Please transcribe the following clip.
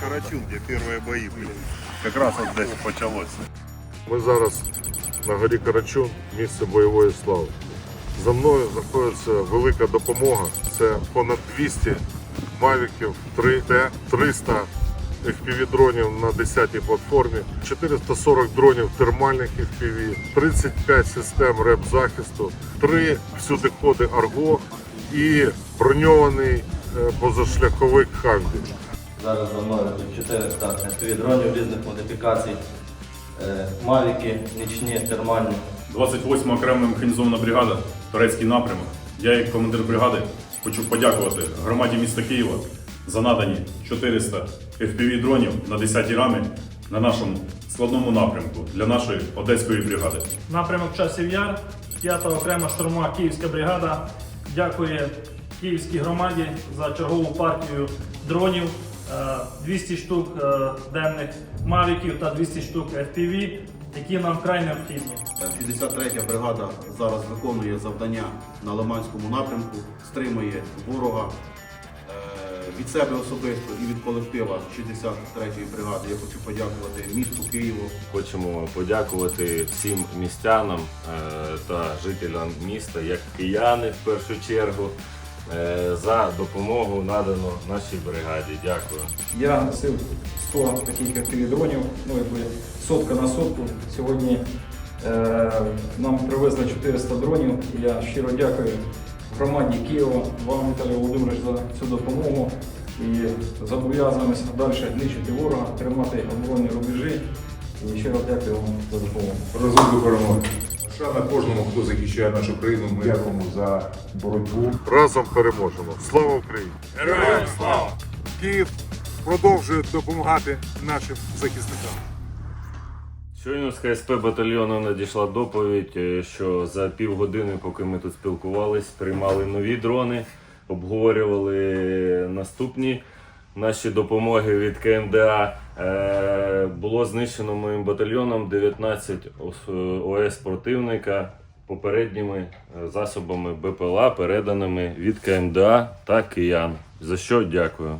Карачун, где первые бои были. Как раз вот здесь почалось. Ми зараз на горі Карачун, місце бойової слави. За мною знаходиться велика допомога. Це понад 200 мавіків 3Т, 300 FPV-дронів на 10-й платформі, 440 дронів термальних FPV, 35 систем РЕП-захисту, 3 всюдиходи Арго і броньований е, позашляховик Хамві. Зараз за мною тут 400 FPV дронів різних модифікацій. Е, Мавіки, нічні, термальні. 28 окрема механізована бригада, турецький напрямок. Я, як командир бригади, хочу подякувати громаді міста Києва за надані 400 FPV дронів на 10 рамі на нашому складному напрямку для нашої одеської бригади. Напрямок часів яр, 5 окрема штурмова Київська бригада. Дякує Київській громаді за чергову партію дронів. Е, 200 штук е, денних мавіків та 200 штук FPV, які нам вкрай необхідні. 63-я бригада зараз виконує завдання на Лиманському напрямку, стримує ворога. Е, Від себе особисто і від колектива 63-ї бригади я хочу подякувати місту Києву, Хочемо подякувати всім містянам е, та жителям міста, як кияни в першу чергу, е, за допомогу надану нашій бригаді. Дякую. Я носив 100 таких FPV-дронів, ну якби сотка на сотку. Сьогодні е, нам привезли 400 дронів. Я щиро дякую громаді Києва, вам, Віталій Володимирович, за цю допомогу. І зобов'язуємося далі нищити ворога, тримати оборонні рубежі. І щиро дякую вам за допомогу. разом до перемоги. Шана кожному, хто захищає нашу країну. Ми дякуємо за боротьбу. Разом переможемо. Слава Україні! Героям слава! Київ продовжує допомагати нашим захисникам. Щойно з КСП батальйону надійшла доповідь, е, що за півгодини, поки ми тут спілкувались, приймали нові дрони, обговорювали наступні наші допомоги від КМДА. Е, Було знищено моїм батальйоном 19 ос- противника попередніми е, засобами БПЛА, переданими від КМДА та киян. За що дякую.